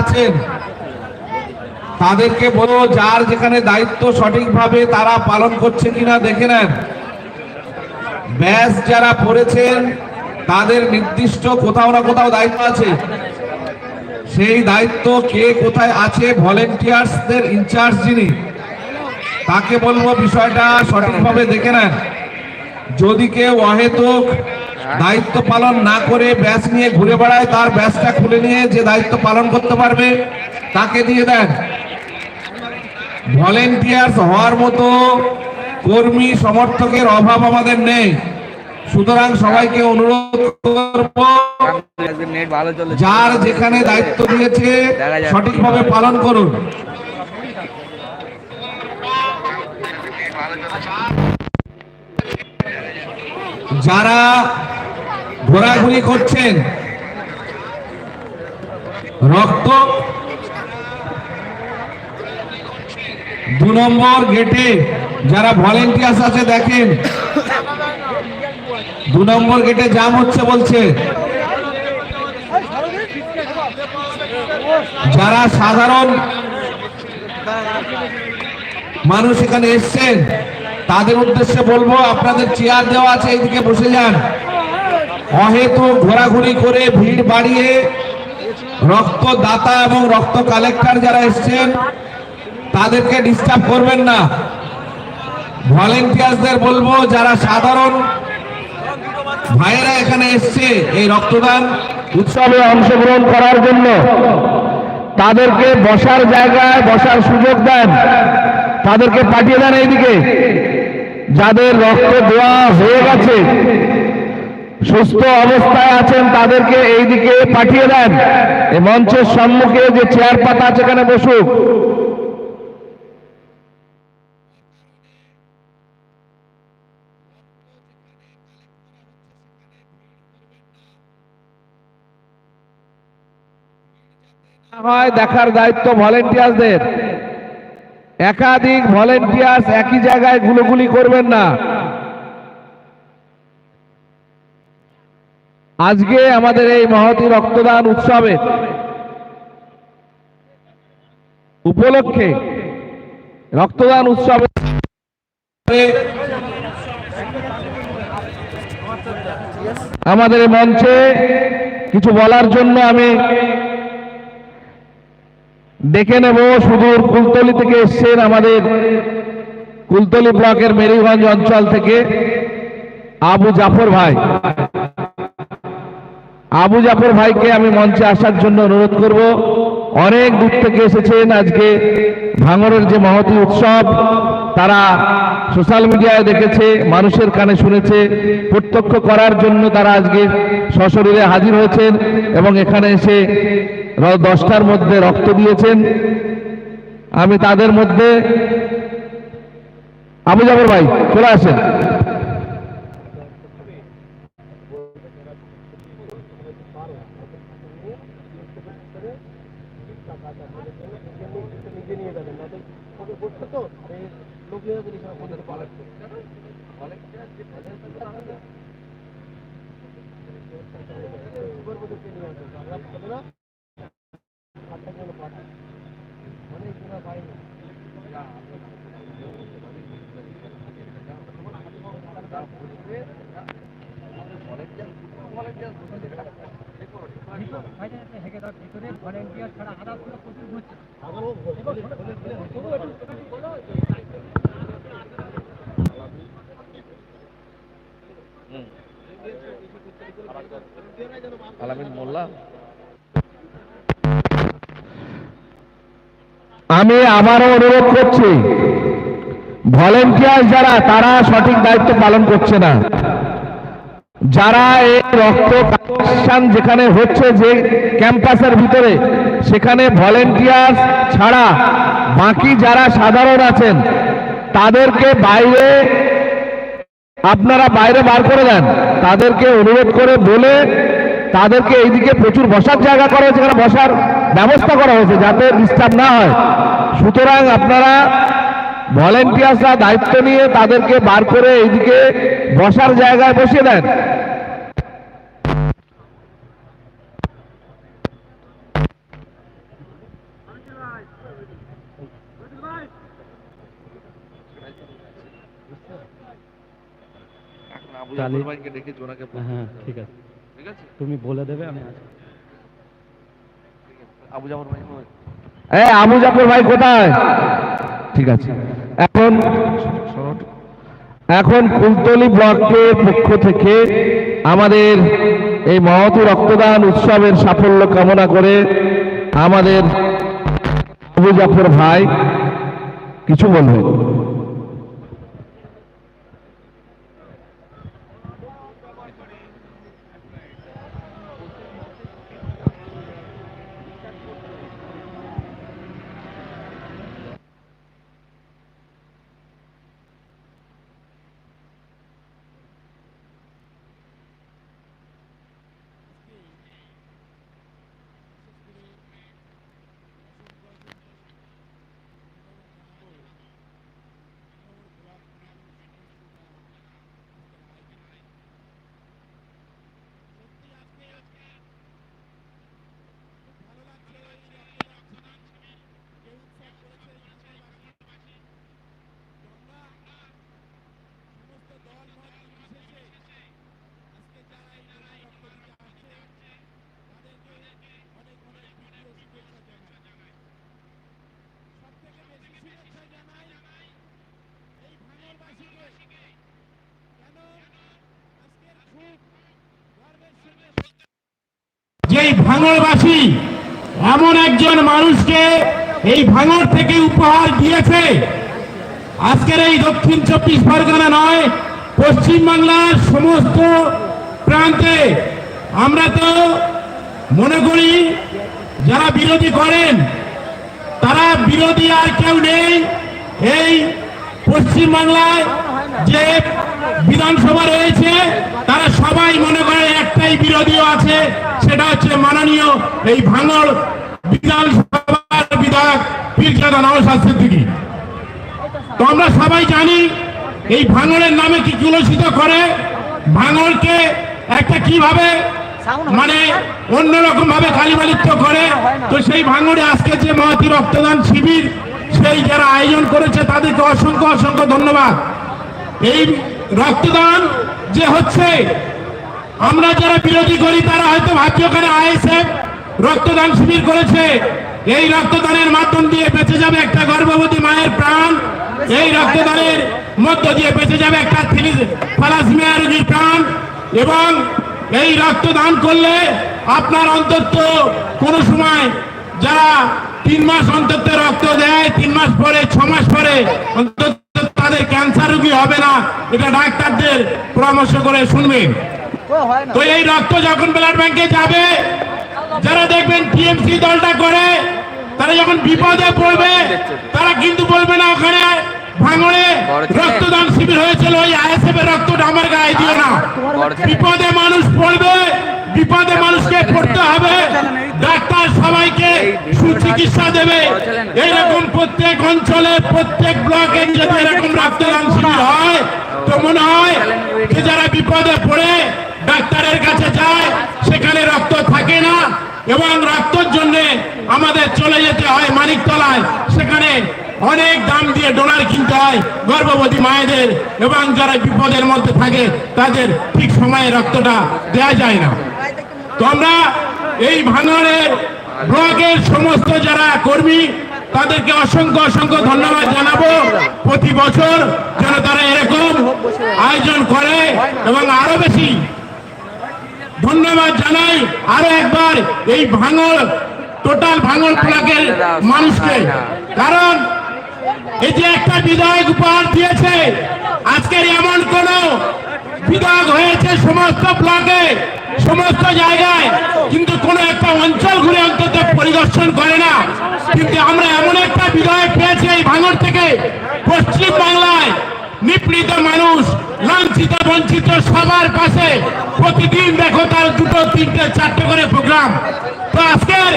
আছেন। তাদেরকে বলো যার যেখানে দায়িত্ব সঠিকভাবে তারা পালন করছে কিনা দেখে নেন। ব্যাস যারা পড়েছেন, তাদের নির্দিষ্ট কোথাও না কোথাও দায়িত্ব আছে। সেই দায়িত্ব কে কোথায় আছে ভলেন্টিয়ার্সদের ইনচার্জ যিনি, তাকে বলব বিষয়টা সঠিকভাবে দেখে নেন। যদি কেউ অহেতুক দায়িত্ব পালন না করে ব্যাস নিয়ে ঘুরে বেড়ায়, তার ব্যাসটা খুলে নিয়ে যে দায়িত্ব পালন করতে পারবে, তাকে দিয়ে দেন ভলেন্টিয়ার্স হওয়ার মতো কর্মী সমর্থকের অভাব আমাদের নেই সুতরাং সবাইকে অনুরোধ করব, যার যেখানে দায়িত্ব দিয়েছে। সঠিকভাবে পালন করুন যারা ঘোরাঘুরি করছেন। রক্ত দু নম্বর গেটে, যারা ভলেন্টিয়ার্স আছে, দেখেন। দু নম্বর গেটে জাম হচ্ছে বলছে। যারা সাধারণ মানুষ এখানে এসছেন, তাদের উদ্দেশ্যে বলব, আপনাদের চেয়ার দেওয়া আছে, এইদিকে বসে যান। অহেতু ঘোরাঘুরি করে ভিড় বাড়িয়ে রক্তদাতা এবং রক্ত কালেক্টর যারা এসছেন, তাদেরকে ডিস্টার্ব করবেন না। ভলেন্টিয়ার্সদের বলব, যারা সাধারণ ভাইয়েরা এখানে এসছে এই রক্তদান উৎসবে অংশগ্রহণ করার জন্য, তাদেরকে বসার জায়গায় বসার সুযোগ দেন। তাদেরকে পাঠিয়ে দেন এইদিকে। যাদের রক্ত দেওয়া হয়ে গেছে সুস্থ অবস্থায় আছেন, তাদেরকে এইদিকে পাঠিয়ে দেন। এই মঞ্চের সম্মুখে যে চেয়ার পাতা আছে, এখানে বসুক। হয়, দেখার দায়িত্ব ভলেন্টিয়ার্সদের। একাধিক ভলেন্টিয়ার্স একই জায়গায় গুলোগুলি করবেন না। আজকে আমাদের এই মহতি রক্তদান উৎসবে উপলক্ষে রক্তদান উৎসবে আমাদের মঞ্চে কিছু বলার জন্য আমি ডেকে নেব। সুদূর কুলতলি থেকে এসছেন আমাদের কুলতলি ব্লকের মেরিগঞ্জ অঞ্চল থেকে আবু জাফর ভাই। আবু জাফর ভাইকে আমি মঞ্চে আসার জন্য অনুরোধ করব। অনেক দূর থেকে এসেছেন আজকে ভাঙরের যে মহতি উৎসব, তারা সোশ্যাল মিডিয়ায় দেখেছে, মানুষের কানে শুনেছে। প্রত্যক্ষ করার জন্য তারা আজকে সশরীরে হাজির হয়েছেন এবং এখানে এসে দশটার মধ্যে রক্ত দিয়েছেন। আমি তাদের মধ্যে আবু জাফর ভাই, চলে আসেন। ভলেন্টিয়ার আমি আবারও অনুরোধ করছি ভলেন্টিয়ার যারা, তারা সঠিক দায়িত্ব পালন করছে না। যারা এই রক্ত কালেকশন যেখানে হচ্ছে যে ক্যাম্পাসের ভিতরে, সেখানে ভলেন্টিয়ার ছাড়া বাকি যারা সাধারণ আছেন, তাদেরকে বাইরে, আপনারা বাইরে বার করে দেন। তাদেরকে অনুরোধ করে বলে, তাদেরকে এইদিকে প্রচুর বসার জায়গা করা হয়েছে, এখানে বসার ব্যবস্থা করা হয়েছে যাতে ডিস্টার্ব না হয়। সুতরাং আপনারা ভলেন্টিয়ার্সরা দায়িত্ব নিয়ে তাদেরকে বার করে এইদিকে বসার জায়গায় বসিয়ে দেন। হ্যাঁ, তুমি বলে দেবে, আমি আবু জাফর ভাই? এ আবু জাফর ভাই কোথায়? ঠিক আছে। এখন এখন কুলতলি ব্লকের পক্ষ থেকে আমাদের এই মহতী রক্তদান উৎসবের সাফল্য কামনা করে আমাদের আবু জাফর ভাই কিছু বলবেন? যেই ভাঙড়বাসী এমন একজন মানুষকে এই ভাঙড় থেকে উপহার দিয়েছে। আজকের এই দক্ষিণ চব্বিশ পরগনা নয়, পশ্চিম বাংলার সমস্ত প্রান্তে আমরা তো মনে করি যারা বিরোধী করেন, তারা বিরোধী আর কেউ নেই। এই পশ্চিম বাংলায় যে বিধানসভা রয়েছে, তারা সবাই মনে করে একটাই বিরোধীও আছে। সেটা হচ্ছে মাননীয় এই ভাঙড় বিধানসভার বিধায়ক পীরজাদা নওশাদ সিদ্দিকী। তো আমরা সবাই জানি এই ভাঙড়ের নামে কি কুলসিত করে? ভাঙড়কে একটা কীভাবে মানে অন্যরকম ভাবে কালিমালিত্য করে? তো সেই ভাঙড়ে আজকে যে মহাতি রক্তদান শিবির, সেই যারা আয়োজন করেছে তাদেরকে অসংখ্য অসংখ্য ধন্যবাদ। এই রক্তদান যে হচ্ছে আমরা যারা বিরোধী করি, তারা হয়তো ভাবছি ওখানে আইএসএফ রক্তদান শিবির করেছে। এই রক্তদানের মাধ্যম দিয়ে বেঁচে যাবে একটা গর্ভবতী মায়ের প্রাণ। এই রক্তদানের মধ্য দিয়ে বেঁচে যাবে একটা থ্যালাসমিয়া রোগীর প্রাণ। এবং এই রক্তদান করলে আপনার অন্তত কোনো সময় যারা তিন মাস অন্তত রক্ত দেয়, তিন মাস পরে, ছ মাস পরে, অন্তত তাদের ক্যান্সার রোগী হবে না। এটা ডাক্তারদের পরামর্শ করে শুনবেন। তো এই রক্ত যখন ব্লাড ব্যাংকে যাবে যারা দেখবেন টিএমসি দলটা করে তারা যখন বিপদে পড়বে তারা কিন্তু বলবে না ওখানে ভাঙড়ে রক্তদান শিবির হয়েছিল ওই আইএসএফ এর রক্তটা আমার গায়ে দিও না। বিপদে মানুষ পড়বে বিপদে মানুষকে পড়তে হবে। ডাক্তার সবাইকে সুচিকিৎসা দেবে। এইরকম প্রত্যেক অঞ্চলে প্রত্যেক ব্লকে যদি এরকম রক্তদান শিবির হয় তো মনে হয় যে যারা বিপদে পড়ে ডাক্তারের কাছে যায়, সেখানে রক্ত থাকে না, এবং রক্তর জন্য আমাদের চলে যেতে হয় মানিকতলায়। সেখানে অনেক দাম দিয়ে ডোনার কিনতে হয় গর্ভবতী মায়েদের, এবং যারা বিপদের মধ্যে থাকে, তাদের ঠিক সময়ে রক্তটা দেয়া যায় না। তো আমরা এই ভাঙড়ের ব্লকের সমস্ত যারা কর্মী, তাদেরকে অসংখ্য অসংখ্য ধন্যবাদ জানাব। প্রতি বছর যেন তারা এরকম আয়োজন করে, এবং আরও বেশি ধন্যবাদ জানাই আরও একবার এই ভাঙড় টোটাল ভাঙড় ব্লকের মানুষকে। কারণ এই যে একটা বিধায়ক উপহার দিয়েছে আজকের এমন কোন বিধায়ক হয়েছে সমস্ত ব্লকে সমস্ত জায়গায়, কিন্তু কোন একটা অঞ্চল ঘুরে অন্তত পরিদর্শন করে না। কিন্তু আমরা এমন একটা বিধায়ক পেয়েছি এই ভাঙড় থেকে পশ্চিম বাংলায়। নিপীড়িত মানুষ, লাঞ্ছিত, বঞ্চিত, সবার পাশে প্রতিদিন দেখো তার দুটো, তিনটে, চারটে করে প্রোগ্রাম। তো আজকের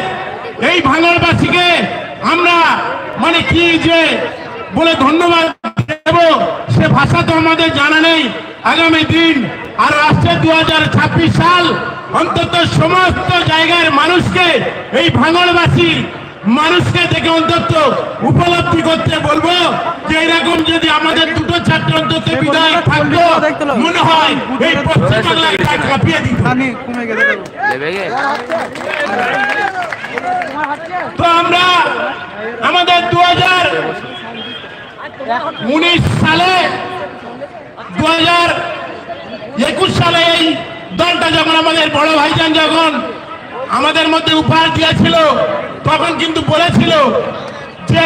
এই ভাঙড়বাসীকে আমরা মানে কি যে বলে ধন্যবাদ দেব, সে ভাষা তো আমাদের জানা নেই। আগামী দিন আর আসছে দু হাজার ছাব্বিশ সাল। অন্তত সমস্ত জায়গার মানুষকে এই ভাঙড়বাসী মানুষকে দেখে অন্তত উপলব্ধি করতে বলব যে এরকম যদি আমাদের দুটো চারটে অন্তত বিধায়ক থাকতো মনে হয় এই পশ্চিমবাংলায় তা কাঁপিয়ে দিত। তো আমরা আমাদের দু হাজার উনিশ সালে দু হাজার একুশ সালে এই দলটা যখন আমাদের বড় ভাইজান যখন আমাদের মধ্যে উপহার দিয়েছিল, তখন কিন্তু বলেছিল যে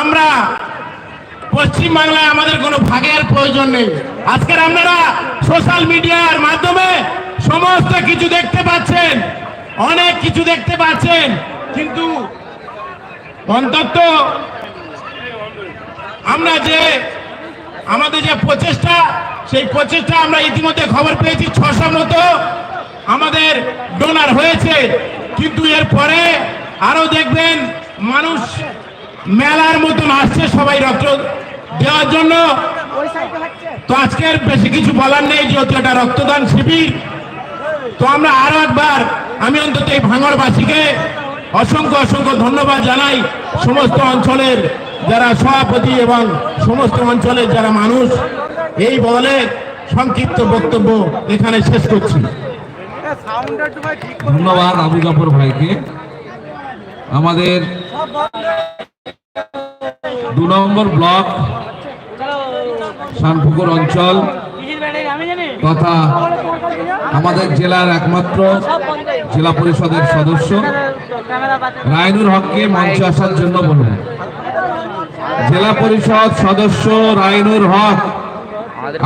আমরা পশ্চিম বাংলায় আমাদের কোনো ভাগের প্রয়োজন নেই। আজকের আপনারা সোশ্যাল মিডিয়ার মাধ্যমে সমস্ত কিছু দেখতে পাচ্ছেন, অনেক কিছু দেখতে পাচ্ছেন, কিন্তু অন্তত আমরা যে আমাদের যে প্রচেষ্টা, সেই প্রচেষ্টা আমরা ইতিমধ্যে খবর পেয়েছি ছশো মতো। আমাদের ডোনার হয়েছে। কিন্তু এর পরে আরও দেখবেন মানুষ মেলার মতন আসছে সবাই রক্ত দেওয়ার জন্য। তো আজকের বেশি কিছু বলার নেই, যেহেতু এটা রক্তদান শিবির। তো আমরা আরও একবার, আমি অন্তত এই ভাঙড়বাসীকে অসংখ্য অসংখ্য ধন্যবাদ জানাই। সমস্ত অঞ্চলের যারা সভাপতি এবং সমস্ত অঞ্চলের যারা মানুষ, এই বলে সংক্ষিপ্ত বক্তব্য এখানে শেষ করছি। ধন্যবাদ আবু জাফর ভাইকে। আমাদের দু নম্বর ব্লক শানপুকুর অঞ্চল তথা আমাদের জেলার একমাত্র জেলা পরিষদের সদস্য। রায়নুর হককে মঞ্চে আসার জন্য বলব। জেলা পরিষদ সদস্য রায়নুর হক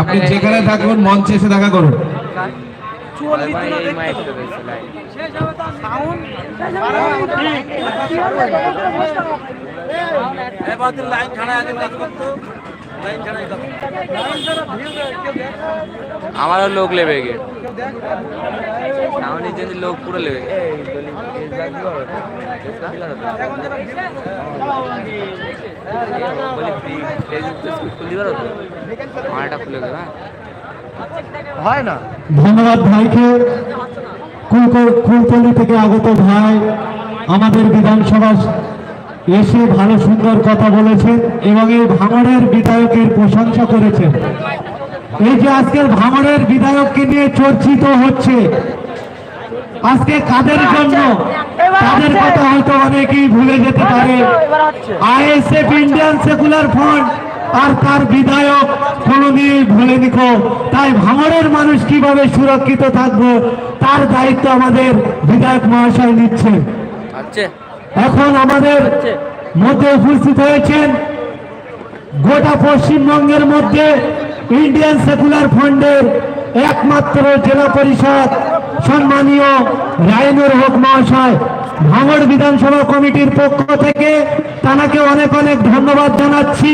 আপনি যেখানে থাকুন মঞ্চে এসে দেখা করুন। চুয়াল্লিশ ভাই জনা এই দেখতে মাইকটা হবে। বেশি লাইন সাউন্ড আমারও লোক লেবে গে। সামনে যদি লোক পুরো লেবে খুলে দেবে হ্যাঁ না। ধন্যবাদ ভাইকে। কুলতলি থেকে আগত ভাই আমাদের বিধানসভা এসে ভালো সুন্দর কথা বলেছেন এবং এই ভাঙড়ের বিধায়কের প্রশংসা করেছেন। এই যে আজকের ভাঙড়ের বিধায়ককে নিয়ে চর্চিত হচ্ছে আজকে কাদের জন্য? তাদের কথা হয়তো অনেকেই ভুলে যেতে পারে। আইএসএফ ইন্ডিয়ান সেকুলার ফ্রন্ট আর তার বিধায়ক কোনোদিনই ভুলেনি কো তাই ভাঙড়ের মানুষ কীভাবে সুরক্ষিত থাকব তার দায়িত্ব আমাদের বিধায়ক মহাশয় আচ্ছা এখন আমাদের মধ্যে উপস্থিত হয়েছেন গোটা পশ্চিমবঙ্গের মধ্যে ইন্ডিয়ান সেকুলার ফ্রন্টের একমাত্র জেলা পরিষদ সম্মানীয় রায়নুর হক মহাশয়। ভাঙড় বিধানসভা কমিটির পক্ষ থেকে তানাকে অনেক অনেক ধন্যবাদ জানাচ্ছি।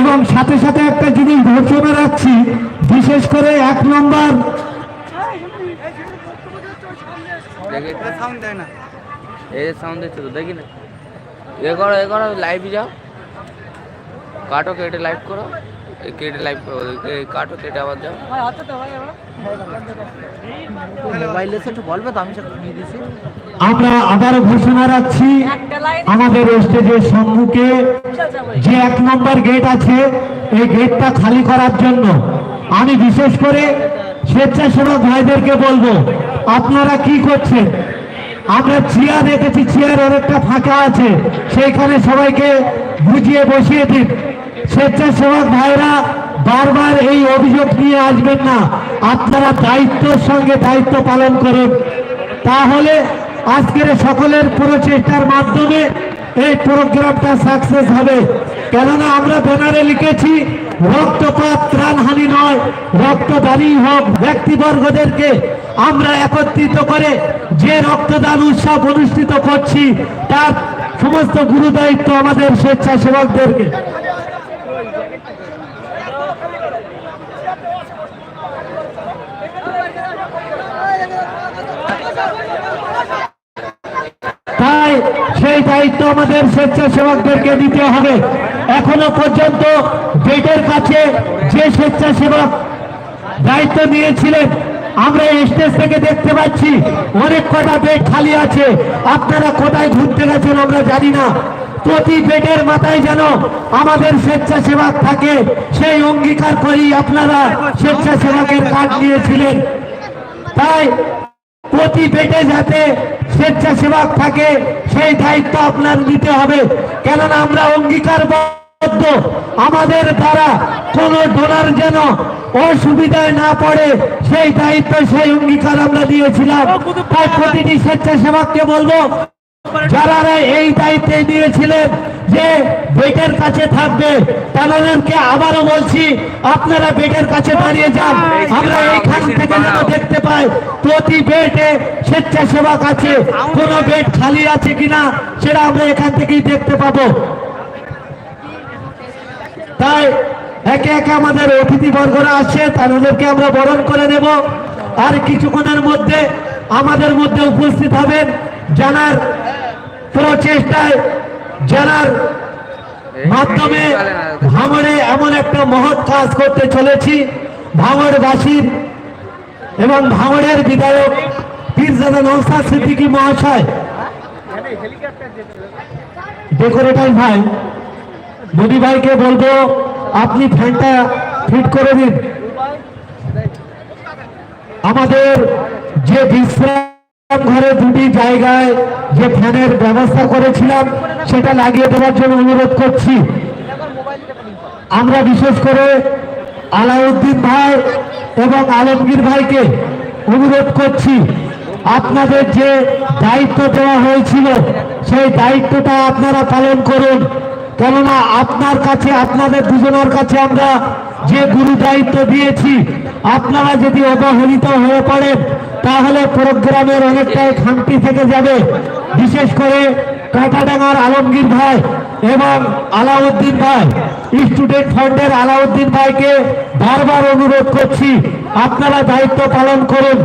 এবং সাথে সাথে একটা জিনিস ঘোষণা রাখছি বিশেষ করে এক নম্বর। দেখে না। এই সাউন্ড দিচ্ছে তো দেখি না। এ করো এ করো লাইভ যাও। কাটো কেটে লাইভ করো। কেটে লাইভ কাটো কেটে আবার যাও। মোবাইলে একটু বলবে তো আমি সেটা নিয়ে দিছি আমরা আবারও ঘোষণা রাখছি আমাদের স্টেজের সম্মুখে যে এক নম্বর গেট আছে এই গেটটা খালি করার জন্য আমি বিশেষ করে স্বেচ্ছাসেবক ভাইদেরকে বলব আপনারা কি করছেন? আমরা চেয়ার রেখেছি চেয়ার অনেকটা ফাঁকা আছে সেইখানে সবাইকে বুঝিয়ে বসিয়ে দিন। স্বেচ্ছাসেবক ভাইরা বারবার এই অভিযোগ নিয়ে আসবেন না। আপনারা দায়িত্বের সঙ্গে দায়িত্ব পালন করুন। তাহলে আজকের সকলের প্রচেষ্টার মাধ্যমে এই প্রোগ্রামটা সাকসেস হবে। কেননা আমরা ব্যানারে লিখেছি, রক্তপাত ত্রাণহানি নয়, রক্তদানই হোক, ব্যক্তিবর্গদেরকে আমরা একত্রিত করে যে রক্তদান উৎসব অনুষ্ঠিত করছি, তার সমস্ত গুরু দায়িত্ব আমাদের স্বেচ্ছাসেবকদেরকে। সেই দায়িত্ব আমাদের স্বেচ্ছাসেবকদেরকে দিতে হবে। এখনও পর্যন্ত গেটের কাছে যে স্বেচ্ছাসেবক দায়িত্ব নিয়েছিলেন, আমরা স্টেজ থেকে দেখতে পাচ্ছি অনেক কটা বেড খালি আছে। আপনারা কোথায় ঘুরতে গেছেন আমরা জানি না। প্রতি বেডের মাথায় যেন আমাদের স্বেচ্ছাসেবক থাকে, সেই অঙ্গীকার করি আপনারা স্বেচ্ছাসেবকের কার্ড নিয়েছিলেন। তাই প্রতি পেটে যাতে স্বেচ্ছাসেবক থাকে, সেই দায়িত্ব আপনার দিতে হবে। কেননা আমরা অঙ্গীকার আমাদের দ্বারা কোনো ডোনার যেন অসুবিধায় না পড়ে, সেই দায়িত্ব, সেই অঙ্গীকার আমরা দিয়েছিলাম। প্রতিটি স্বেচ্ছাসেবককে বলব যারা এই দায়িত্বে নিয়েছিলেন যে বেটের কাছে থাকবে, তাদেরকে আবারও বলছি, আপনারা বেটের কাছে দাঁড়িয়ে যান। আমরা এইখান থেকে দেখতে পাই, প্রতি বেডে স্বেচ্ছাসেবক আছে। কোন বেড খালি আছে কিনা, সেটা আমরা এখান থেকেই দেখতে পাবো। তাই একে একে আমাদের অতিথি বর্গরা আসছে, তাদেরকে আমরা বরণ করে নেব। আর কিছুক্ষণের মধ্যে আমাদের মধ্যে উপস্থিত হবেন জানার প্রচেষ্টায়, জানার মাধ্যমে ভাঙড়ে এমন একটা মহৎ কাজ করতে চলেছি। ভাঙড়বাসীর এবং ভাঙড়ের বিধায়ক পীরজাদা নৌসাদ সিদ্দিকী মহাশয়। ডেকোরেটার ভাই। মোদি ভাইকে বলব, আপনি ফ্যানটা ফিট করে দিন। আমাদের যে বিশ্রাম ঘরে দুটি জায়গায় যে ফ্যানের ব্যবস্থা করেছিলাম, সেটা লাগিয়ে দেওয়ার জন্য অনুরোধ করছি। আমরা বিশেষ করে আলাউদ্দিন ভাই এবং আলমগীর ভাইকে অনুরোধ করছি, আপনাদের যে দায়িত্ব দেওয়া হয়েছিল, সেই দায়িত্বটা আপনারা পালন করুন। কেননা আপনার কাছে, আপনাদের দুজনের কাছে আমরা যে গুরু দায়িত্ব দিয়েছি আপনারা যদি অবহেলিত হয়ে পড়েন তাহলে প্রোগ্রামের অনেকটাই খামতি থেকে যাবে বিশেষ করে কাটাডাঙ্গার আলমগীর ভাই এবং আলাউদ্দিন ভাই স্টুডেন্ট ফান্ডের আলাউদ্দিন ভাইকে বারবার অনুরোধ করছি আপনারা দায়িত্ব পালন করুন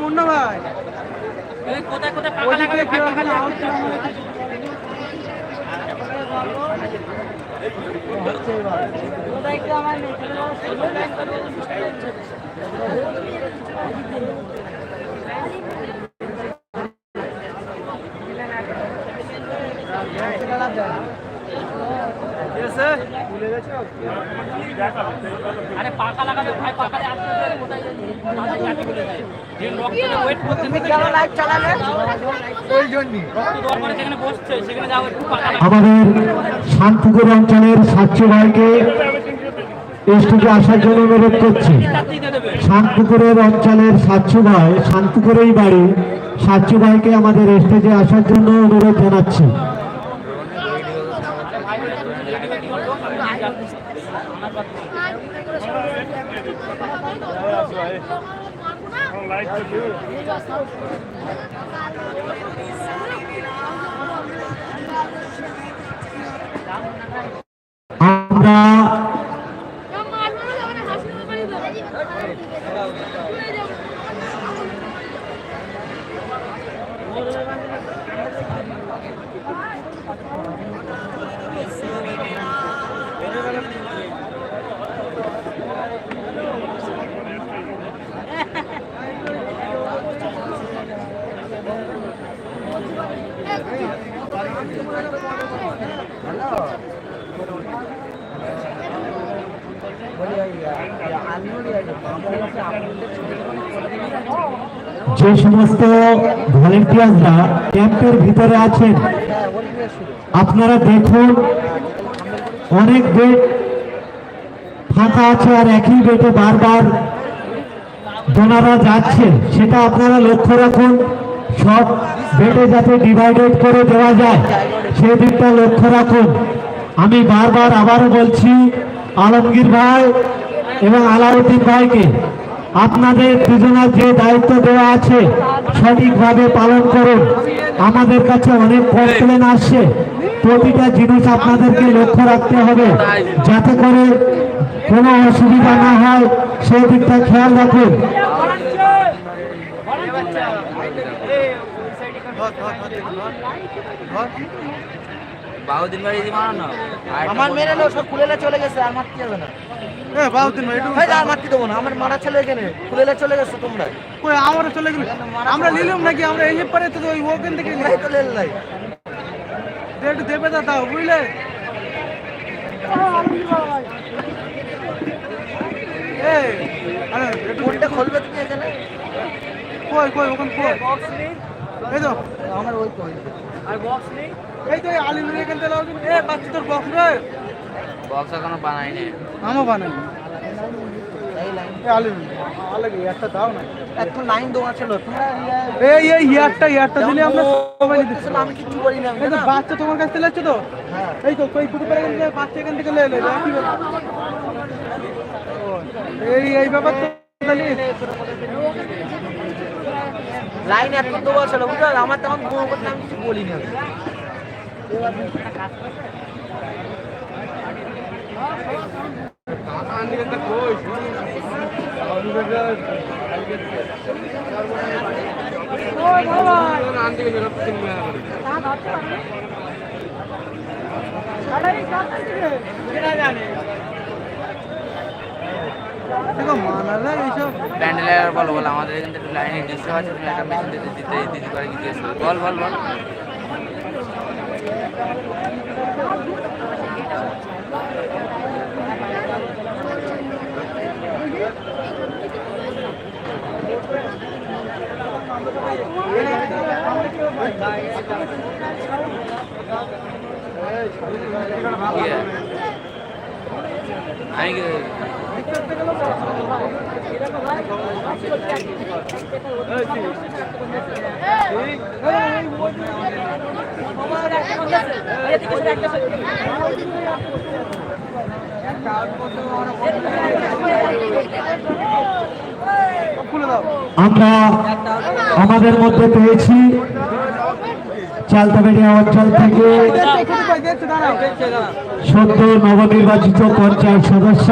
মুন্না কোথায় কোথায় পাকা লাগাবে খালি? আউট আরে পাকা লাগাবে ভাই পাকা আমাদের শান্তিপুর অঞ্চলের সাচ্চু ভাইকে স্টেজে আসার জন্য অনুরোধ করছি। শান্তিপুরের অঞ্চলের সাচ্চু ভাই, শান্তিপুরেই বাড়ি। সাচ্চু ভাইকে আমাদের স্টেজে আসার জন্য অনুরোধ জানাচ্ছি। আমরা যে সমস্ত ভলেন্টিয়াররা ক্যাম্পের ভিতরে আছেন, আপনারা দেখুন, অনেক বেড ফাঁকা আছে আর একই বেটে বারবার ডোনাররা যাচ্ছেন। সেটা আপনারা লক্ষ্য রাখুন, সব বেটে যাতে ডিভাইডেড করে দেওয়া যায় সেদিকটা লক্ষ্য রাখুন। আমি বারবার আবারও বলছি, আলমগীর ভাই এবং আলাউদ্দিন ভাইকে আপনাদের দুজনের যে দায়িত্ব দেওয়া আছে সঠিকভাবে পালন করুন। আমাদের কাছে অনেক কমপ্লেন আসছে। প্রতিটা জিনিস আপনাদেরকে লক্ষ্য রাখতে হবে যাতে করে কোনো অসুবিধা না হয়। সেই দিকটা খেয়াল রাখুন। আমার মেরে সব খুলেলে চলে গেছে আর মারতে যাবে না। এই আর মারতে দেবো না আমার মারা ছেলে এখানে খুলেলে চলে গেছে তোমরা। কই আমরা চলে গেল। আমরা নিলাম নাকি আমরা এই পারে তো ওই ওখান থেকে তোমরাই তো লেল নাই। একটু দেবে দাদা বুঝলে? এই আরে কোনটা খুলবে তুমি এখানে? কই কই ওখানে কই এই তো। আমার ওই কই এই তো এই আলিনুর এখান থেকে লাও। এ বাচ্চা তোর বক্স রে। বক্স এখনও বানাইনি। আমও বানাই লাইন। এই আলিনুর আলাগে একটা দাও না এখন লাইন দেওয়া ছিল এই এই ইয়ারটা ইয়ারটা আমরা সবাই দিতে আসলে আমি কিচ্ছু করি না এই তো বাচ্চা তোমার কাছ থেকে লাগছে তো? হ্যাঁ। এই তো বাচ্চা এখান থেকে এই এই ব্যাপার তো লাইন এখন দেওয়া ছিল বুঝলে আমার তখন করতে আমি কিছু বলি না প্যান্ডেলের বলো বল আমাদের এখান থেকে আছে তুমি দিতে দিতে দিতে পারে কি বল বল বল কি আছে? আমি কি খুলে দাও আমরা আমাদের মধ্যে পেয়েছি চালতাবেড়িয়া অঞ্চল থেকে। সদ্য নবনির্বাচিত পঞ্চায়েত সদস্য।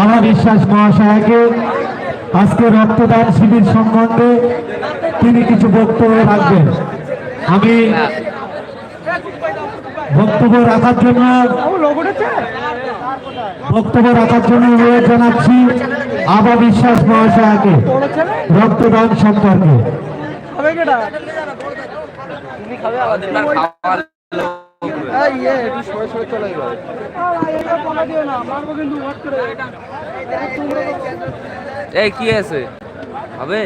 আমার বিশ্বাস মহাশয়কে আজকে রক্তদান শিবির সম্বন্ধে তিনি কিছু বক্তব্য রাখবেন। আমি বক্তব্য রাখার জন্য বক্তব্য রাখার জন্য অনুরোধ জানাচ্ছি আবার বিশ্বাস মহাশয়কে রক্তদান সম্পর্কে। ইয়ে এই কি আছে হবে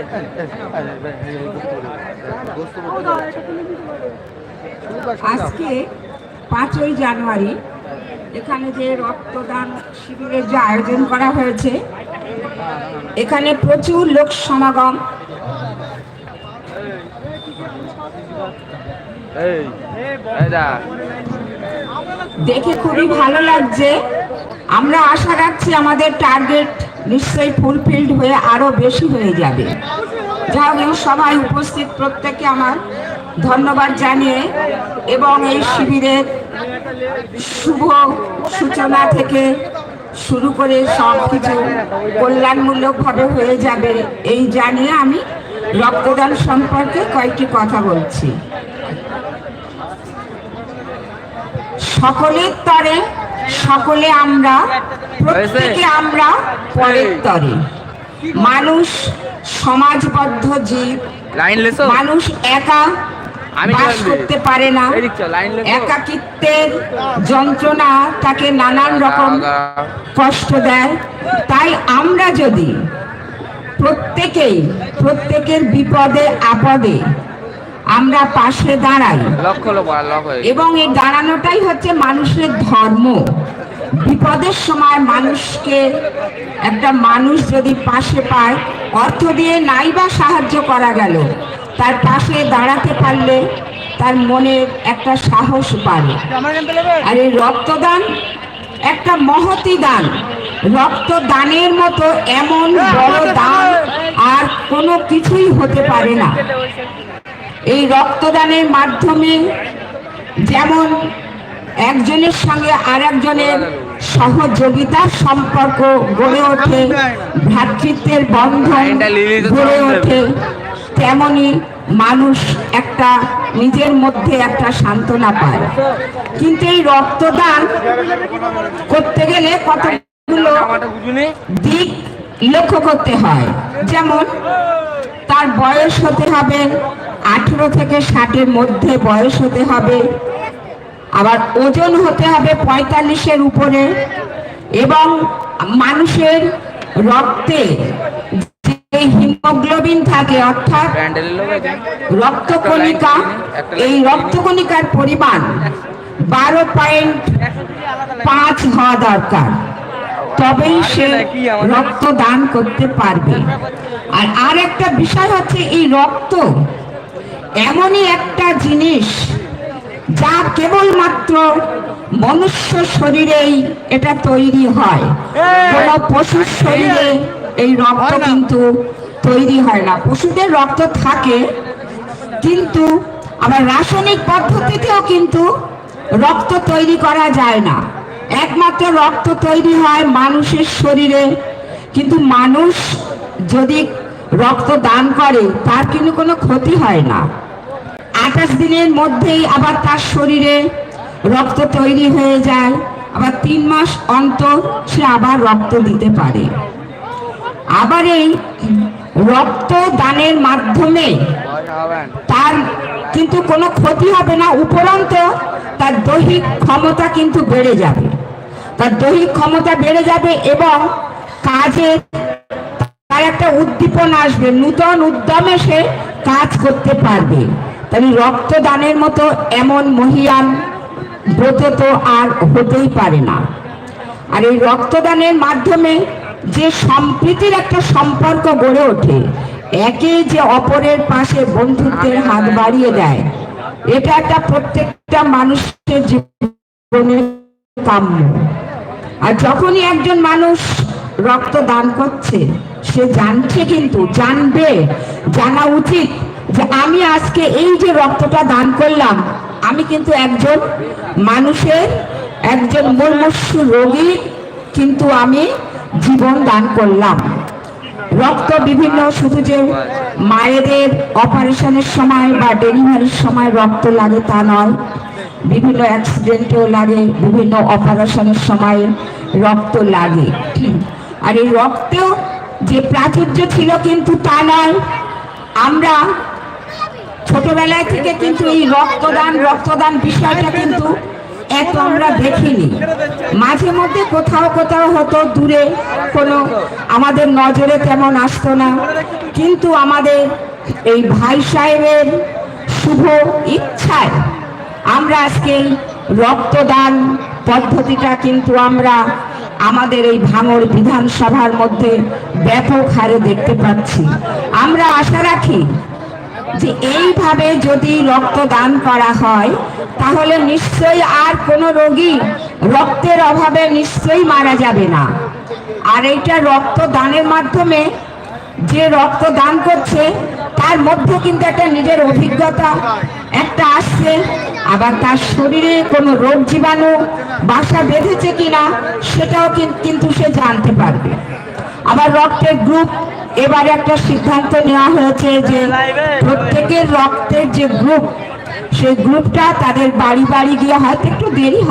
আজকে পাঁচই জানুয়ারি এখানে যে রক্তদান শিবিরের যে আয়োজন করা হয়েছে এখানে প্রচুর লোক সমাগম এই এই দা দেখে খুবই ভালো লাগছে। আমরা আশা রাখছি আমাদের টার্গেট নিশ্চয়ই ফুলফিলড হয়ে আরও বেশি হয়ে যাবে। যা হোক সবাই উপস্থিত প্রত্যেককে আমার ধন্যবাদ জানিয়ে এবং এই শিবিরের শুভ সূচনা থেকে শুরু করে সব কিছু কল্যাণমূলকভাবে হয়ে যাবে এই জানিয়ে আমি রক্তদান সম্পর্কে কয়েকটি কথা বলছি। সকলের তরে সকলে আমরা প্রত্যেকে আমরা পরের তরে। মানুষ সমাজবদ্ধ জীব। মানুষ একা বাস করতে পারে না। একাকিত্বের যন্ত্রণা তাকে নানান রকম কষ্ট দেয়। তাই আমরা যদি প্রত্যেকেই প্রত্যেকের বিপদে আপদে আমরা পাশে দাঁড়াই। এবং এই দাঁড়ানোটাই হচ্ছে মানুষের ধর্ম। বিপদের সময় মানুষকে একটা মানুষ যদি পাশে পায় অর্থ দিয়ে নাই বা সাহায্য করা গেল তার পাশে দাঁড়াতে পারলে তার মনের একটা সাহস বাড়ে। আর এই রক্তদান একটা মহতি দান। রক্ত দানের মতো এমন বড় দান আর কোনো কিছুই হতে পারে না। এই রক্তদানের মাধ্যমে যেমন একজনের সঙ্গে আর একজনের সহযোগিতার সম্পর্ক গড়ে ওঠে ভ্রাতৃত্বের বন্ধন গড়ে ওঠে তেমনি মানুষ একটা নিজের মধ্যে একটা সান্ত্বনা পায়। কিন্তু এই রক্তদান করতে গেলে কতগুলো দিক লক্ষ্য করতে হয়। যেমন তার বয়স হতে হবে আঠেরো থেকে ষাটের মধ্যে বয়স হতে হবে। আবার ওজন হতে হবে পঁয়তাল্লিশের উপরে। এবং মানুষের রক্তে যে হিমোগ্লোবিন থাকে, অর্থাৎ রক্তকণিকা, এই রক্তকণিকার পরিমাণ বারো পয়েন্ট পাঁচ হওয়া দরকার। তবেই সে রক্ত দান করতে পারবে। আর আর একটা বিষয় হচ্ছে এই রক্ত এমনই একটা জিনিস যা কেবলমাত্র মনুষ্য শরীরেই এটা তৈরি হয়। কোনো পশুর শরীরে এই রক্ত কিন্তু তৈরি হয় না। পশুদের রক্ত থাকে কিন্তু আবার রাসায়নিক পদ্ধতিতেও কিন্তু রক্ত তৈরি করা যায় না। একমাত্র রক্ত তৈরি হয় মানুষের শরীরে। কিন্তু মানুষ যদি রক্ত দান করে, তার কিন্তু কোনো ক্ষতি হয় না। আঠাশ দিনের মধ্যেই আবার তার শরীরে রক্ত তৈরি হয়ে যায়। আবার তিন মাস অন্তর সে আবার রক্ত দিতে পারে। আবার এই রক্ত দানের মাধ্যমে তার কিন্তু কোনো ক্ষতি হবে না, উপরন্ত তার দৈহিক ক্ষমতা কিন্তু বেড়ে যাবে। তার দৈহিক ক্ষমতা বেড়ে যাবে এবং কাজে তার একটা উদ্দীপন আসবে, নূতন উদ্যমে সে কাজ করতে পারবে। তাই রক্তদানের মতো এমন মহিয়ান ব্রত তো আর হতেই পারে না। আর এই রক্তদানের মাধ্যমে যে সম্প্রীতির একটা সম্পর্ক গড়ে ওঠে, একে যে অপরের পাশে বন্ধুত্বের হাত বাড়িয়ে দেয়, এটা একটা প্রত্যেকটা মানুষের জীবনে কাম্য। আর যখনই একজন মানুষ রক্ত দান করছে সে জানছে কিন্তু, জানবে, জানা উচিত যে আমি আজকে এই যে রক্তটা দান করলাম, আমি কিন্তু একজন মানুষের, একজন মুমূর্ষু রোগী, কিন্তু আমি জীবন দান করলাম। রক্ত বিভিন্ন, শুধু যে মায়েদের অপারেশনের সময় বা ডেলিভারির সময় রক্ত লাগে তা নয়, বিভিন্ন অ্যাক্সিডেন্টেও লাগে, বিভিন্ন অপারেশনের সময় রক্ত লাগে। আর এই রক্তেও যে প্রাচুর্য ছিল কিন্তু তা নয়। আমরা ছোটবেলায় থেকে কিন্তু এই রক্তদান রক্তদান বিষয়টা কিন্তু এত আমরা দেখিনি। মাঝে মধ্যে কোথাও কোথাও হতো, দূরে কোনো আমাদের নজরে তেমন আসতো না। কিন্তু আমাদের এই ভাই সাহেবের শুভ ইচ্ছায় আমরা আজকে রক্তদান পদ্ধতিটা কিন্তু আমরা আমাদের এই ভাঙড় বিধানসভার মধ্যে ব্যাপক হারে দেখতে পাচ্ছি। আমরা আশা রাখি যে এইভাবে যদি রক্তদান করা হয়, তাহলে নিশ্চয়ই আর কোনো রোগী রক্তের অভাবে নিশ্চয়ই মারা যাবে না। আর এইটা রক্তদানের মাধ্যমে যে রক্ত দান করছে, তার মধ্যে কিন্তু একটা নিজের অভিজ্ঞতা একটা আসছে, আবার তার শরীরে কোনো রোগ জীবাণু বাসা বেঁধেছে কিনা সেটাও কিন্তু সে জানতে পারবে। আবার রক্তের গ্রুপ এবারে একটা সিদ্ধান্ত নেওয়া হয়েছে যে প্রত্যেকের রক্তের যে গ্রুপ সেই গ্রুপটা তাদের বাড়ি বাড়ি গিয়ে হয়তো একটু দেরি হয়।